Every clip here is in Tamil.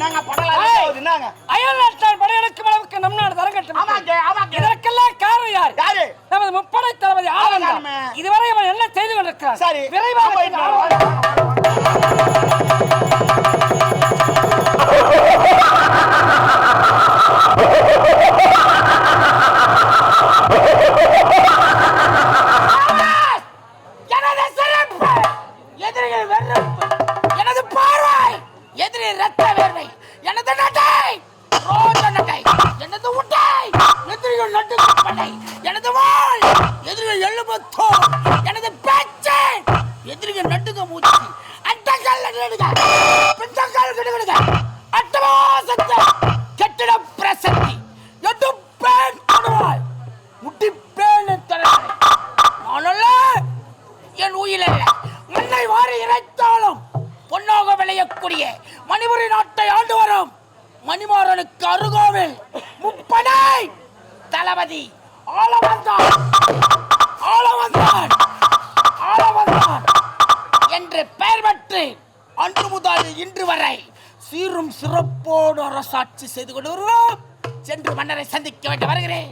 நாங்க படலாம் என்னங்க? அயல் நாட்டார் படையெடுக்கும் அளவுக்கு நம் நாடு தரங்கட்டும். ஆமாங்க ஆமாங்க இதற்கெல்லாம் காரணம் யார்? யாரு? நமது முப்படை தளபதி ஆனந்தமே. இதுவரை அவன் என்ன செய்து கொண்டிருக்கிறான்? சரி விரைவாக பொன்னாக மணிபுரி நாட்டை ஆண்டு வரும். மணிமாறனுக்கு அருகோவில் முப்படை தளபதி ஆளவந்தான். ஆளவந்தான். ஆளவந்தான் என்று பெயர் பெற்று அன்று முதல் இன்று வரை சீரும் சிறப்போடு அரசாட்சி செய்து கொண்டு வருகிறோம் சென்று மன்னரை சந்திக்க வேண்டும் வருகிறேன்.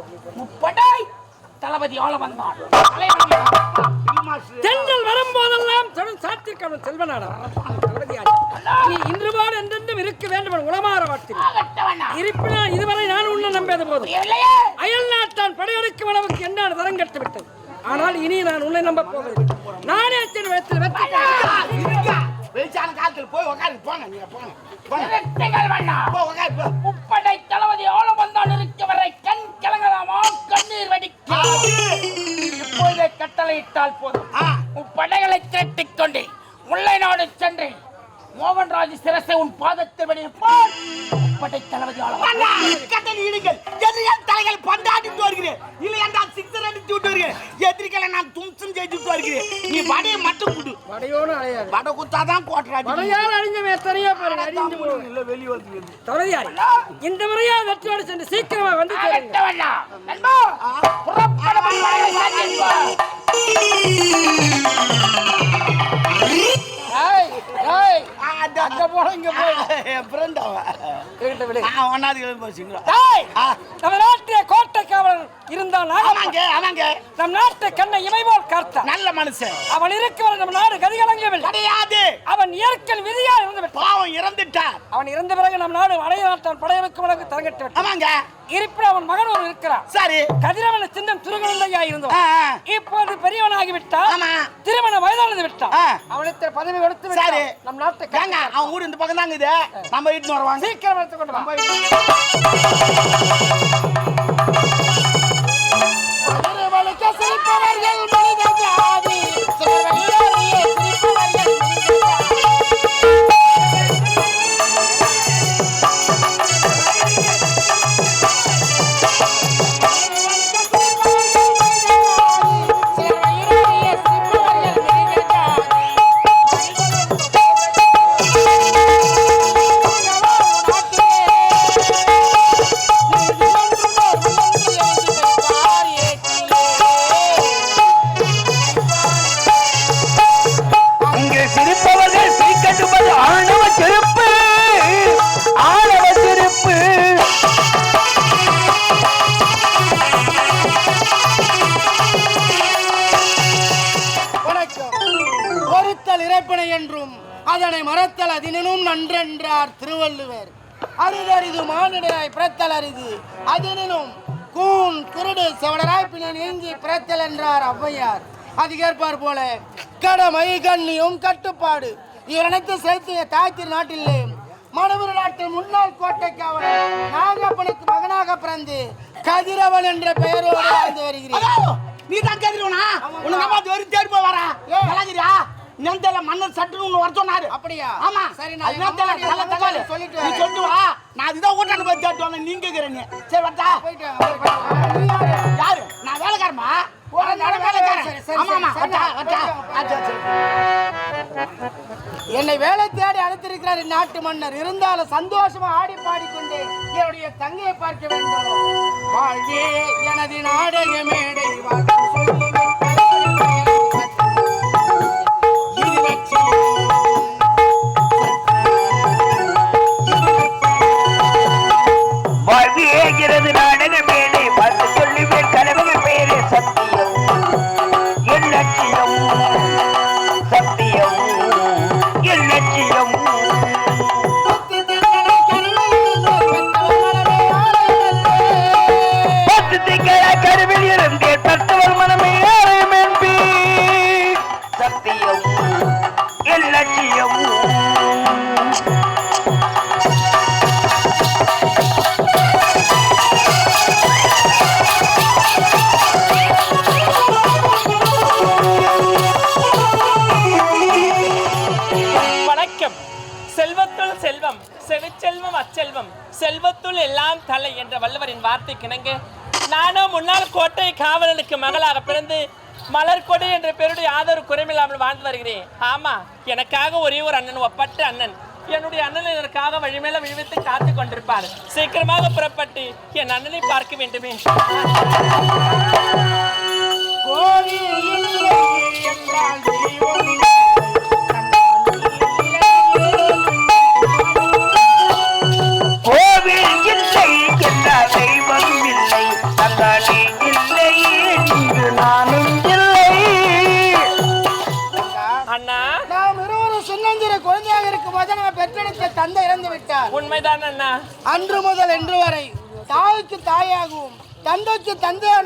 மாமன்னர்களே முப்படை. தளபதி ஆள வந்தான் தென்றல் வரும்போதெல்லாம் தொடர் சாத்திருக்கவன் செல்வனாடா. நீ இன்று போல என்றென்றும் இருக்க வேண்டும் உளமாற வாழ்த்தினேன் இருப்பினும் இதுவரை நான் உன்னை நம்பியது போதும். அயல் நாட்டான் படையெடுக்கும் அளவுக்கு என்னால் தரம் கட்டு விட்டது ஆனால் இனி நான் உன்னை நம்ப போவதில்லை நானே சிறு வயத்தில் வெற்றி. வெளிச்சான காலத்துல போய் உக்காரு போங்க நீங்க போங்க. போங்க. போ. முப்படை கட்டளையிட்டால் போதும் ஆ. முப்படைகளை திரட்டிக் கொண்டு முல்லை நாடு சென்று மோகன்ராஜ் சிரசை உன் பாதத்தில் வெளியிருப்பான் முப்படை தளபதி இடுங்கள். எதிரிகள் தலைகளை பந்தாடிட்டு வருகிறேன். இல்லை என்றால் சிக்ஸர் அடித்து விட்டு வருகிறேன். எதிரிகளை நான் தும்சம் செய்துட்டு வருகிறேன். நீ வடையை மட்டும் குடு. வடையோடு அலையாது வடை குத்தாதான் கோட்டை வடையால் அழிஞ்சவன் எத்தனையோ பேர் அழிஞ்சு. இல்ல வெளியே வந்து தளபதியார், இந்த முறையா வெற்றியோடு சென்று சீக்கிரமா வந்து. ஏய், ஏய், அங்க போல இங்க போய் என் friend அவன். ஒண்ணாவது கிளம்பி போச்சுங்களா? நம்ம நாட்டிய கோட்டை காவலன் இருந்தால் நாகப்பன் ஆமாங்க ஆமாங்க நம் நாட்டு கண்ணை இமை போல் நல்ல மனுஷன் அவன் இருக்கிற நம்ம நாடு கதிகலங்கவில்லை கிடையாது அவன் இயற்கை விதியா இருந்து பாவம் இறந்துட்டார் அவன் இறந்த பிறகு நம் நாடு அடைய நாட்டான் படையெடுக்கும் அளவுக்கு தரங்கட்டு ஆமாங்க இருப்பினும் அவன் மகன் ஒரு இருக்கிறான் சரி. கதிரவன சின்னம் திருகுழந்தையா இருந்தவன். இப்போது பெரியவனாகி விட்டான் ஆமா. திருமண வயதானது விட்டான். அவனுக்கு பதவி கொடுத்து சரி. நம் நாட்டை காக்க- அவன் ஊர் இந்த பக்கம் தாங்க இது. நம்ம வீட்டுன்னு வருவாங்க. சீக்கிரம் எடுத்து கொண்டு வா. திருவள்ளுக்க சிரிப்பவர்கள் திருவள்ளுவர் அரிதறிது மானிடராய் பிறத்தல் அரிது அதினும் கூன் குருடு செவடராய் பின்ன நீங்கி பிறத்தல் என்றார் ஔவையார். அதுக்கேற்பார் போல கடமை கண்ணியம் கட்டுப்பாடு. இவர் அனைத்து செலுத்திய தாய்த்திரு நாட்டிலே மணவூர் நாட்டில் முன்னாள் கோட்டை காவலர் நாகப்பனுக்கு மகனாக பிறந்து கதிரவன் என்ற பெயரோடு வாழ்ந்து வருகிறேன். நீ தான் கேக்குறவனா உனக்கு அம்மா வரைக்கும் தேடி போய் வரா? நல்லாக்கிறியா நேரத்தில் மன்னர் சட்டுன்னு ஒன்று வர சொன்னாரு. அப்படியா? ஆமா. சரி நான் அம்மாவுடைய நல்ல தகவல் சொல்லிட்டு நீ. சொல்லிட்டு வா. நான் அதுதான் ஊட்டாண்டு போய் கேட்டு வந்தேன். நீங்க கேட்குறேன் சரி. நீ யாரு? நான் வேலைக்காரமா ஓ, நான் வேலைக்காரன். ஆமா ஆமா சரி, சரி. என்னை வேலை தேடி அழைத்திருக்கிறார் இந்நாட்டு மன்னர். இருந்தாலும் சந்தோஷமா ஆடி பாடிக்கொண்டு என்னுடைய தங்கையை பார்க்க வேண்டும். வாழ்வே எனது நாடக மேடை வாழ்த்து நடக்கிறது நாடக மேலே பார்த்து சொல்லுவேன் கனவுகள் பேரே சத்தியம். என் லட்சியம். செல்வம் செல்வத்துள் எல்லாம் தலை என்ற வள்ளுவரின் வார்த்தை கிணங்க நானும் முன்னாள் கோட்டை காவலனுக்கு மகளாக பிறந்து மலர்கொடி என்ற பெயருடைய ஆதரவு குறைமில்லாமல் வாழ்ந்து வருகிறேன். ஆமா எனக்காக ஒரே ஒரு அண்ணன் ஒப்பற்ற அண்ணன். என்னுடைய அண்ணன் எனக்காக வழிமேல விழுவித்து காத்து கொண்டிருப்பார். சீக்கிரமாக புறப்பட்டு என் அண்ணனை பார்க்க வேண்டுமே.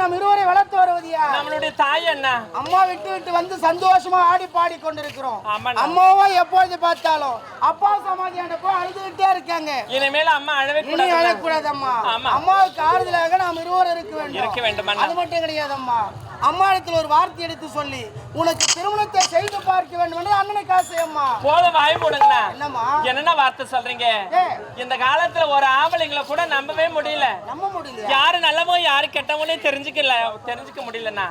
நம் இருவரை வளர்த்து வருவது யார் நம்மளுடைய தாய் அண்ணா. அம்மா விட்டு விட்டு வந்து சந்தோஷமா ஆடி பாடி கொண்டிருக்கிறோம். அம்மாவை எப்பொழுது பார்த்தாலும் அப்பா சமாதி போய் அழுதுகிட்டே இருக்காங்க. இனிமேல் அம்மா அழவே இனி கூடாது அழக்கூடாது அம்மா ஆமா. அம்மாவுக்கு ஆறுதலாக நாம் இருவரும் இருக்க வேண்டும். அது மட்டும் கிடையாது அம்மா அம்மா இடத்துல ஒரு வார்த்தை எடுத்து சொல்லி உனக்கு திருமணத்தை செய்து பார்க்க வேண்டும் என்று அண்ணனுக்கு ஆசை அம்மா. போத வாய் போடுங்கண்ணா என்னம்மா? என்னென்ன வார்த்தை சொல்றீங்க? இந்த காலத்துல ஒரு ஆம்பளைங்களை கூட நம்பவே முடியல. நம்ப முடியல யாரு நல்லவோ யாரு கெட்டவனே தெரிஞ்சுக்கல. தெரிஞ்சுக்க முடியலண்ணா.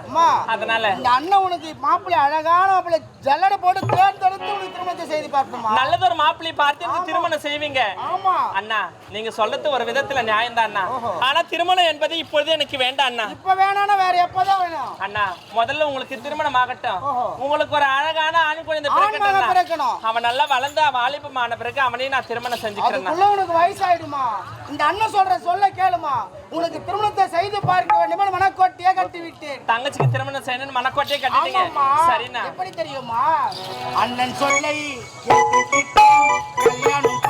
அதனால. இந்த அண்ணன் உனக்கு மாப்பிள்ளை அழகான மாப்பிள்ளை ஜல்லடை போட்டு தேர்ந்தெடுத்து உனக்கு திருமணத்தை செய்து பார்க்கணுமா? நல்லதொரு மாப்பிள்ளை பார்த்து திருமணம் செய்வீங்க. ஆமா. அண்ணா நீங்க சொல்றது ஒரு விதத்துல நியாயம்தான் அண்ணா ஆனா திருமணம் என்பது இப்பொழுது எனக்கு வேண்டாம் அண்ணா இப்ப வேணாம்னா வேற எப்பதான் வேணும்? அண்ணா முதல்ல உங்களுக்கு திருமணம் ஆகட்டும். உங்களுக்கு ஒரு அழகான ஆண் குழந்தை பிறக்கணும். அவன் நல்லா வளர்ந்து வாலிபமான பிறகு அவனையும் நான் திருமணம் செஞ்சுக்கிறேன் உனக்கு வயசாயிடுமா? இந்த அண்ணன் சொல்ற சொல்ல கேளுமா? உனக்கு திருமணத்தை செய்து பார்க்க வேண்டும் மனக்கோட்டையே கட்டி விட்டேன் தங்கச்சிக்கு திருமணம் செய்யணும்னு மனக்கோட்டையே கட்டிட்டீங்க. சரிண்ணா. எப்படி தெரியுமா? அண்ணன் சொல்லை கல்யாணம்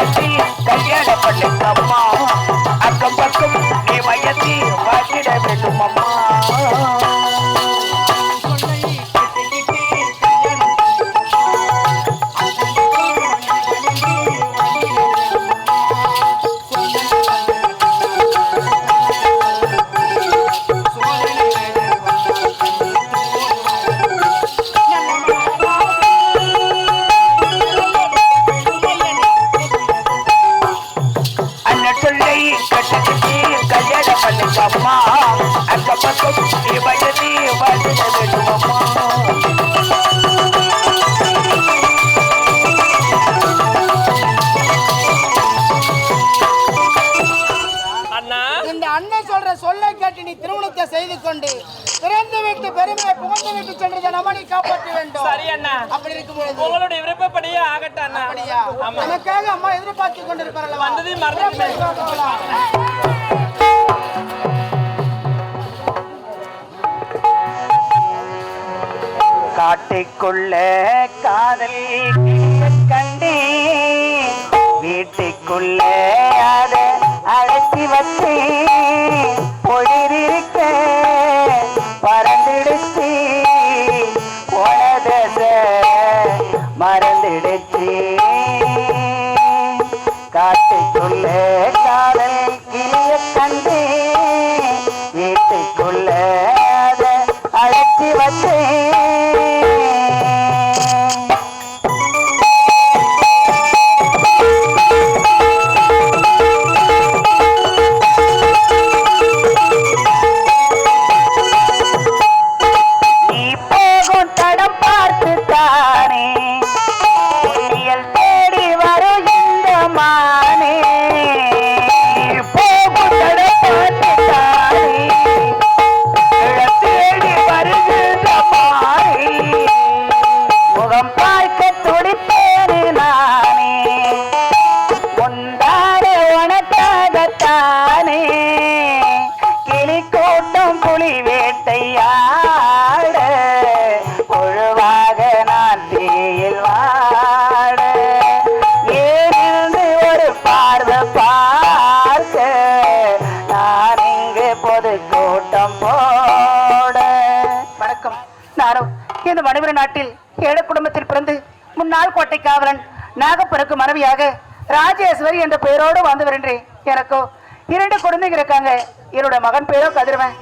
கட்டுக்கிட்டு கல்யாணம் நமக்காக அம்மா எதிர்பார்த்து கொண்டிருப்பார்கள் வந்ததே. காட்டுக்குள்ள காதல் கண்டே வீட்டுக்குள்ள மணிபுர நாட்டில் ஏழை குடும்பத்தில் பிறந்து முன்னாள் கோட்டை காவலன் நாகப்பனுக்கு மனைவியாக ராஜேஸ்வரி என்ற பெயரோடு வாழ்ந்து வருகின்றேன் எனக்கோ இரண்டு குழந்தைங்க இருக்காங்க. என்னோட மகன் பேரோ கதிரவன்.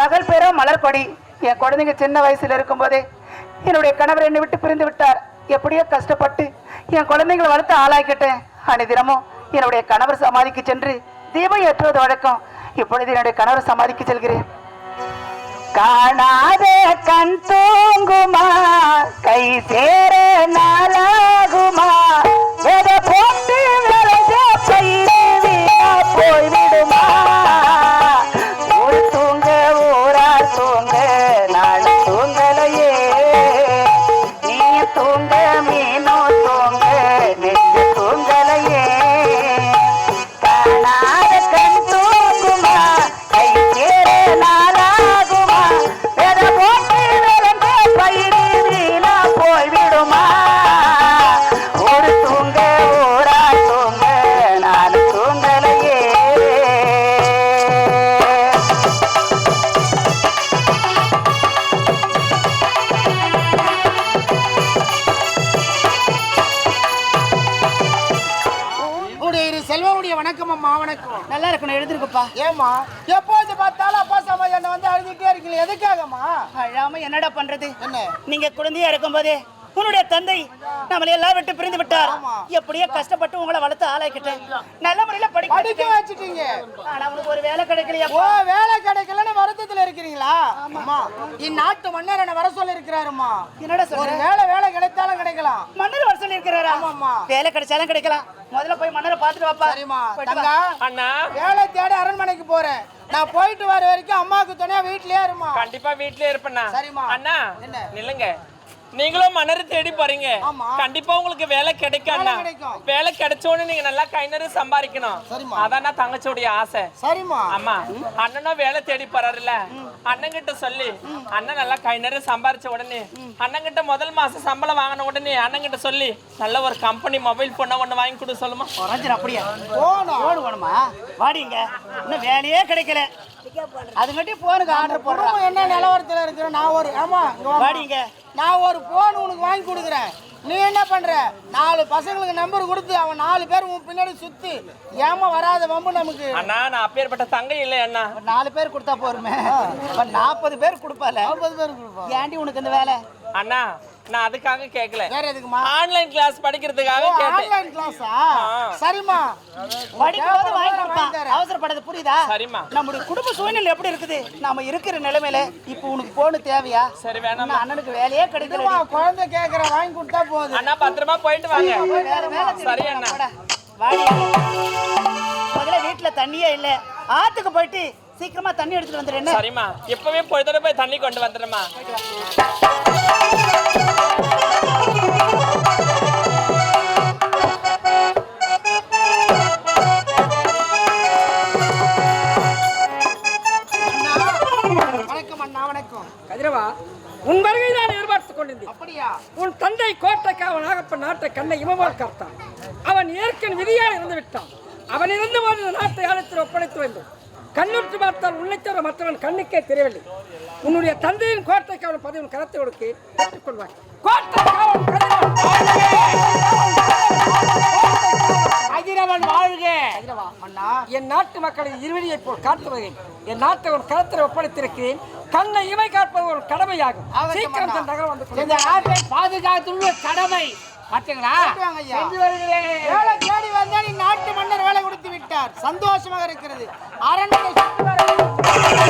மகள் பேரோ மலர்கொடி. என் குழந்தைங்க சின்ன வயசுல இருக்கும்போதே என்னுடைய கணவர் என்னை விட்டு பிரிந்து விட்டார். எப்படியோ கஷ்டப்பட்டு என் குழந்தைங்களை வளர்த்து ஆளாக்கிட்டேன். அனைதினமும் என்னுடைய கணவர் சமாதிக்கு சென்று தீபம் ஏற்றுவது வழக்கம். இப்பொழுது என்னுடைய கணவர் சமாதிக்கு செல்கிறேன். காணாத கண் தூங்குமா? கை சேர நாளாகுமா? எதை போட்டு செல்வமுடைய வணக்கம் அம்மா வணக்கம். நல்லா இருக்கணும் எழுதிருக்குப்பா ஏம்மா எப்போது பார்த்தாலும் அப்பா சாமா என்ன வந்து அழுதுட்டே இருக்கீங்க எதுக்காகம்மா? அழாம என்னடா பண்றது? என்ன? நீங்க குழந்தையா இருக்கும்போதே உன்னுடைய தந்தை நம்மளை எல்லாம் விட்டு பிரிந்து விட்டார். ஆமா. எப்படியோ கஷ்டப்பட்டு உங்களை வளர்த்து ஆளாக்கிட்டேன். நல்ல முறையில படிக்க படிக்க. வச்சுட்டீங்க. ஆனா உனக்கு ஒரு வேலை கிடைக்கலையா? ஓ வேலை கிடைக்கலன்னு வருத்தத்துல இருக்கிறீங்களா? அம்மா இந்நாட்டு மன்னர் என்ன வர சொல்லி இருக்கிறாருமா என்னடா ஒரு சொல்ற வேலை வேலை கிடைத்தாலும் கிடைக்கலாம். மன்னர் வர சொல்லி இருக்கிறாரா ஆமாம்மா. வேலை கிடைச்சாலும் கிடைக்கலாம். முதல்ல போய் மன்னரை பார்த்துட்டு வாப்பா. தங்கா வா. அண்ணா. வேலை தேடி அரண்மனைக்கு போறேன். நான் போயிட்டு வர வரைக்கும் அம்மாவுக்கு துணையா வீட்லயே இருமா. கண்டிப்பா வீட்லயே இருப்பேண்ணா. சரிம்மா. அண்ணா என்ன? நில்லுங்க. நீங்களும் மணர் தேடி போறீங்க. ஆமா. கண்டிப்பா உங்களுக்கு வேலை கிடைக்கும் அண்ணா வேலை கிடைக்கும். வேலை கிடைச்ச உடனே நீங்க நல்லா கை நிறைய சம்பாதிக்கணும். அதான் தங்கச்சியோடைய ஆசை. சரிம்மா. ஆமா. அண்ணனும் வேலை தேடி போறாருல்ல. அண்ணன் கிட்ட சொல்லி அண்ணன் நல்லா கை நிறைய சம்பாரிச்ச உடனே அண்ணன் கிட்ட முதல் மாசம் சம்பளம் வாங்கின உடனே அண்ணன் கிட்ட சொல்லி நல்ல ஒரு கம்பெனி மொபைல் போன ஒண்ணு வாங்கி கொடு சொல்லுமா? அப்படியே. வேணுமா வாடிங்க இன்னும் வேலையே கிடைக்கல. அதுங்காட்டி போனுக்கு ஆர்டர் போடுறோம் என்ன நிலவரத்துல இருக்கிற நான் ஒரு ஆமா. வாடிங்க. நான் ஒரு போன் உனக்கு வாங்கி கொடுக்குறேன். நீ என்ன பண்ற? நாலு பசங்களுக்கு நம்பர் கொடுத்து அவன் நாலு பேர் உன் பின்னாடி சுத்தி ஏமா வராத வம்பு நமக்கு. அண்ணா நான் அப்பேற்பட்ட தங்கை இல்லை அண்ணா. நாலு பேர் கொடுத்தா போருமே. நாற்பது பேர் கொடுப்பால நாற்பது பேர் கொடுப்போம் ஏன்டி உனக்கு இந்த வேலை? அண்ணா நான் அதுக்காக கேட்கல வேற எதுக்குமா? ஆன்லைன் கிளாஸ் படிக்கிறதுக்காக கேட்டேன். ஆன்லைன் கிளாஸா. சரிம்மா. படிக்கும்போது வாங்கி கொடுப்பான். அவசரப்படாத புரியுதா? சரிம்மா. நம்முடைய குடும்ப சூழ்நிலை எப்படி இருக்குது? நாம இருக்கிற நிலைமையில இப்போ உனக்கு போன் தேவையா? சரி வேணாம் அண்ணனுக்கு வேலையே கிடைக்கல. குழந்தை கேக்குற வாங்கி கொடுத்தா போதும். அண்ணா பத்திரமா போயிட்டு வாங்க. வேற வேலை சரி அண்ணா. வாடி. முதல்ல வீட்டுல தண்ணியே இல்ல. ஆத்துக்கு போயிட்டு சீக்கிரமா தண்ணி எடுத்துட்டு வந்துடு என்ன? சரிம்மா. இப்பவே பொழுதோட போய் தண்ணி கொண்டு வந்துடுமா நாட்டை கண்ணை இமபோல் காத்தான் அவன் ஏற்கன் விதியால் இருந்து விட்டான். அவன் இருந்தபோது இந்த நாட்டை ஆழத்தில் ஒப்படைத்து வந்தோம் கண்ணுற்று பார்த்தால் உன்னை தவிர மற்றவன் கண்ணுக்கே தெரியவில்லை. உன்னுடைய தந்தையின் கோட்டை காவல் பதவி கரத்தை கொடுத்து பெற்றுக்கொள்வாய் கோட்டை காவல் அகிரவன் வாழ்க. கதிரவா அண்ணா என் நாட்டு மக்களை இருவழியை போல் காட்டுவதில் என் நாட்டை ஒரு கரத்தில் ஒப்படைத்திருக்கிறேன். கண்ணை இமை காப்பது ஒரு கடமையாகும். சீக்கிரம். தன் நகரம் வந்து பாதுகாத்துள்ள கடமை. பார்த்தீங்களா வாங்க ஐயா. செஞ்சு வருகிறேன் வேலை தேடி வந்தா நீ நாட்டு மன்னர் வேலை கொடுத்து விட்டார். சந்தோஷமாக இருக்கிறது. அரண்மனை சுற்றி வர